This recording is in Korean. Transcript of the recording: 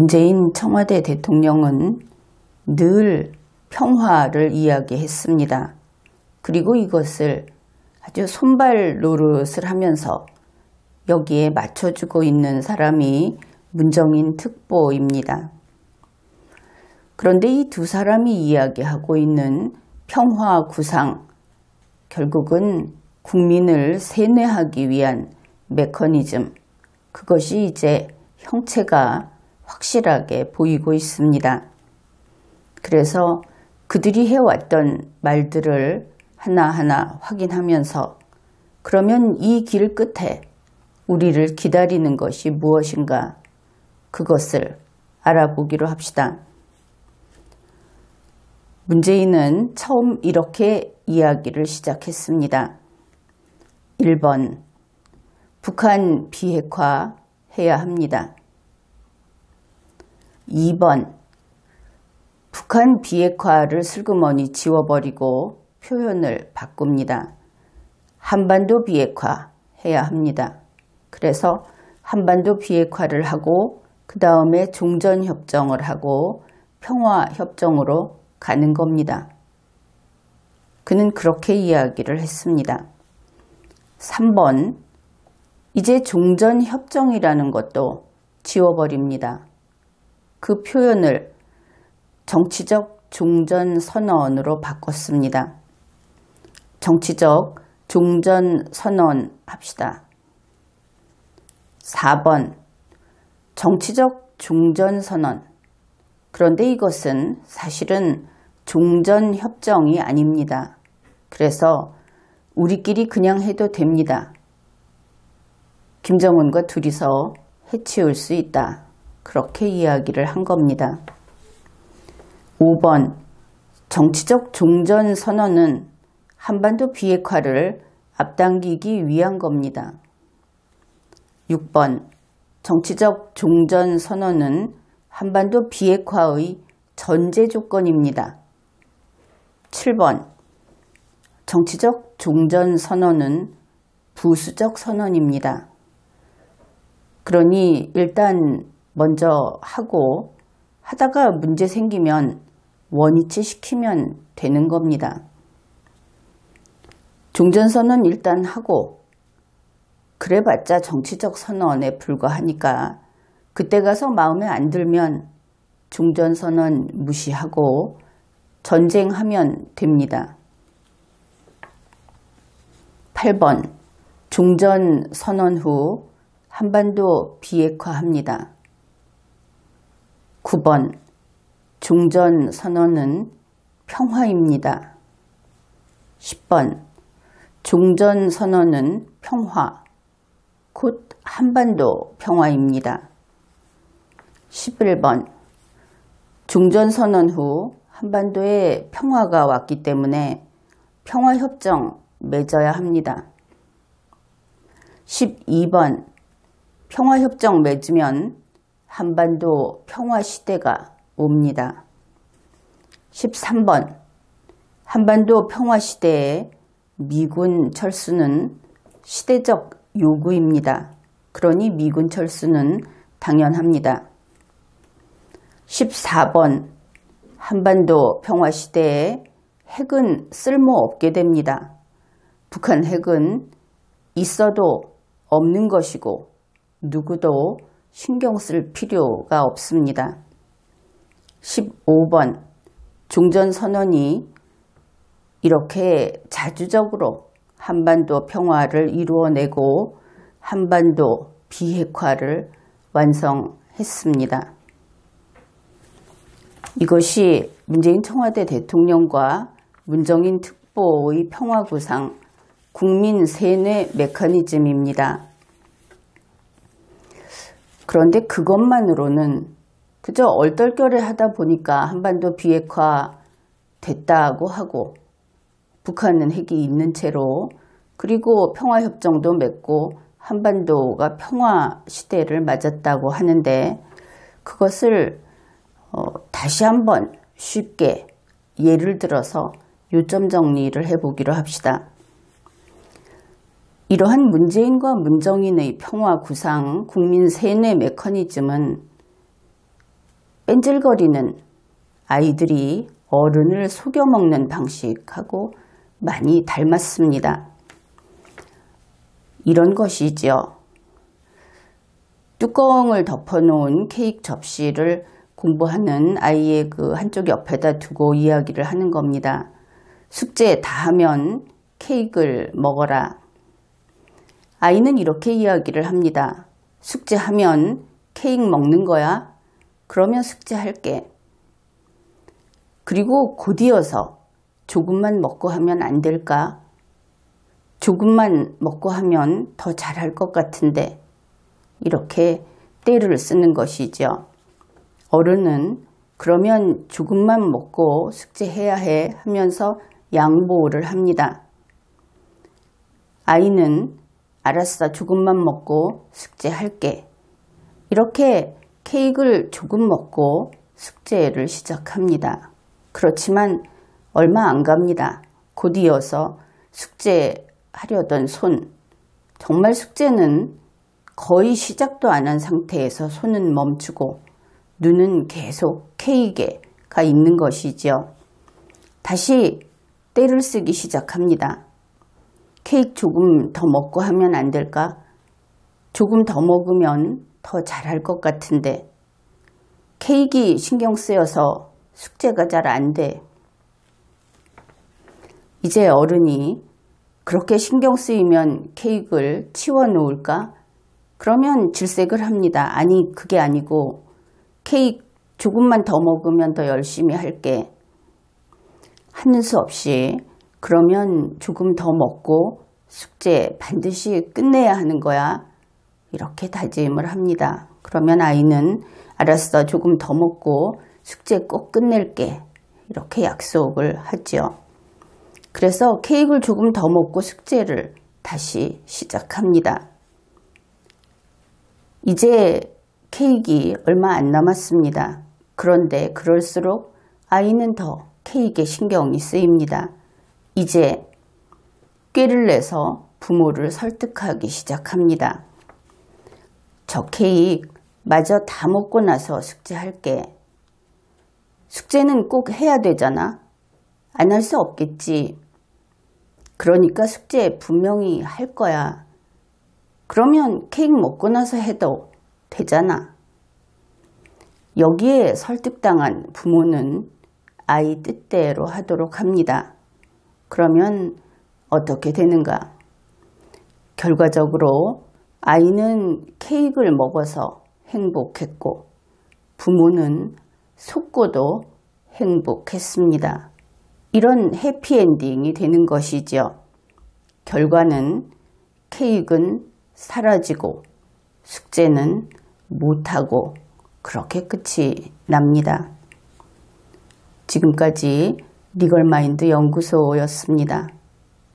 문재인 청와대 대통령은 늘 평화를 이야기했습니다. 그리고 이것을 아주 손발 노릇을 하면서 여기에 맞춰주고 있는 사람이 문정인 특보입니다. 그런데 이 두 사람이 이야기하고 있는 평화 구상, 결국은 국민을 세뇌하기 위한 메커니즘, 그것이 이제 형체가 확실하게 보이고 있습니다. 그래서 그들이 해왔던 말들을 하나하나 확인하면서 그러면 이 길 끝에 우리를 기다리는 것이 무엇인가 그것을 알아보기로 합시다. 문재인은 처음 이렇게 이야기를 시작했습니다. 1번 북한 비핵화 해야 합니다. 2번 북한 비핵화를 슬그머니 지워버리고 표현을 바꿉니다. 한반도 비핵화 해야 합니다. 그래서 한반도 비핵화를 하고 그 다음에 종전협정을 하고 평화협정으로 가는 겁니다. 그는 그렇게 이야기를 했습니다. 3번 이제 종전협정이라는 것도 지워버립니다. 그 표현을 정치적 종전 선언으로 바꿨습니다. 정치적 종전 선언 합시다. 4번 정치적 종전 선언 그런데 이것은 사실은 종전 협정이 아닙니다. 그래서 우리끼리 그냥 해도 됩니다. 김정은과 둘이서 해치울 수 있다. 그렇게 이야기를 한 겁니다. 5번 정치적 종전 선언은 한반도 비핵화를 앞당기기 위한 겁니다. 6번 정치적 종전 선언은 한반도 비핵화의 전제 조건입니다. 7번 정치적 종전 선언은 부수적 선언입니다. 그러니 일단 먼저 하고 하다가 문제 생기면 원위치 시키면 되는 겁니다. 종전선언 일단 하고 그래봤자 정치적 선언에 불과하니까 그때 가서 마음에 안 들면 종전선언 무시하고 전쟁하면 됩니다. 8번 종전선언 후 한반도 비핵화합니다. 9번 종전선언은 평화입니다. 10번 종전선언은 평화, 곧 한반도 평화입니다. 11번 종전선언 후 한반도에 평화가 왔기 때문에 평화협정 맺어야 합니다. 12번 평화협정 맺으면 한반도 평화 시대가 옵니다. 13번 한반도 평화 시대에 미군 철수는 시대적 요구입니다. 그러니 미군 철수는 당연합니다. 14번 한반도 평화 시대에 핵은 쓸모없게 됩니다. 북한 핵은 있어도 없는 것이고 누구도 신경 쓸 필요가 없습니다. 15번 종전선언이 이렇게 자주적으로 한반도 평화를 이루어내고 한반도 비핵화를 완성했습니다. 이것이 문재인 청와대 대통령과 문정인 특보의 평화구상 국민 세뇌 메커니즘입니다. 그런데 그것만으로는 그저 얼떨결에 하다 보니까 한반도 비핵화 됐다고 하고 북한은 핵이 있는 채로 그리고 평화협정도 맺고 한반도가 평화 시대를 맞았다고 하는데 그것을 어, 다시 한번 쉽게 예를 들어서 요점 정리를 해보기로 합시다. 이러한 문재인과 문정인의 평화 구상 국민 세뇌 메커니즘은 뺀질거리는 아이들이 어른을 속여먹는 방식하고 많이 닮았습니다. 이런 것이지요. 뚜껑을 덮어놓은 케이크 접시를 공부하는 아이의 그 한쪽 옆에다 두고 이야기를 하는 겁니다. 숙제 다 하면 케이크를 먹어라. 아이는 이렇게 이야기를 합니다. 숙제하면 케이크 먹는 거야? 그러면 숙제할게. 그리고 곧이어서 조금만 먹고 하면 안 될까? 조금만 먹고 하면 더 잘할 것 같은데 이렇게 때를 쓰는 것이죠. 어른은 그러면 조금만 먹고 숙제해야 해 하면서 양보를 합니다. 아이는 알았어 조금만 먹고 숙제할게. 이렇게 케이크를 조금 먹고 숙제를 시작합니다. 그렇지만 얼마 안 갑니다. 곧 이어서 숙제하려던 손. 정말 숙제는 거의 시작도 안 한 상태에서 손은 멈추고 눈은 계속 케이크가 있는 것이지요. 다시 때를 쓰기 시작합니다. 케이크 조금 더 먹고 하면 안 될까? 조금 더 먹으면 더 잘할 것 같은데 케이크 신경 쓰여서 숙제가 잘 안 돼. 이제 어른이 그렇게 신경 쓰이면 케이크를 치워 놓을까? 그러면 질색을 합니다. 아니, 그게 아니고 케이크 조금만 더 먹으면 더 열심히 할게. 하는 수 없이 그러면 조금 더 먹고 숙제 반드시 끝내야 하는 거야. 이렇게 다짐을 합니다. 그러면 아이는 알았어. 조금 더 먹고 숙제 꼭 끝낼게. 이렇게 약속을 하죠. 그래서 케이크를 조금 더 먹고 숙제를 다시 시작합니다. 이제 케이크 얼마 안 남았습니다. 그런데 그럴수록 아이는 더 케이크에 신경이 쓰입니다. 이제 꾀를 내서 부모를 설득하기 시작합니다. 저 케이크 마저 다 먹고 나서 숙제할게. 숙제는 꼭 해야 되잖아. 안 할 수 없겠지. 그러니까 숙제 분명히 할 거야. 그러면 케이크 먹고 나서 해도 되잖아. 여기에 설득당한 부모는 아이 뜻대로 하도록 합니다. 그러면 어떻게 되는가? 결과적으로 아이는 케이크를 먹어서 행복했고 부모는 속고도 행복했습니다. 이런 해피엔딩이 되는 것이죠. 결과는 케이크는 사라지고 숙제는 못하고 그렇게 끝이 납니다. 지금까지 리걸마인드 연구소였습니다.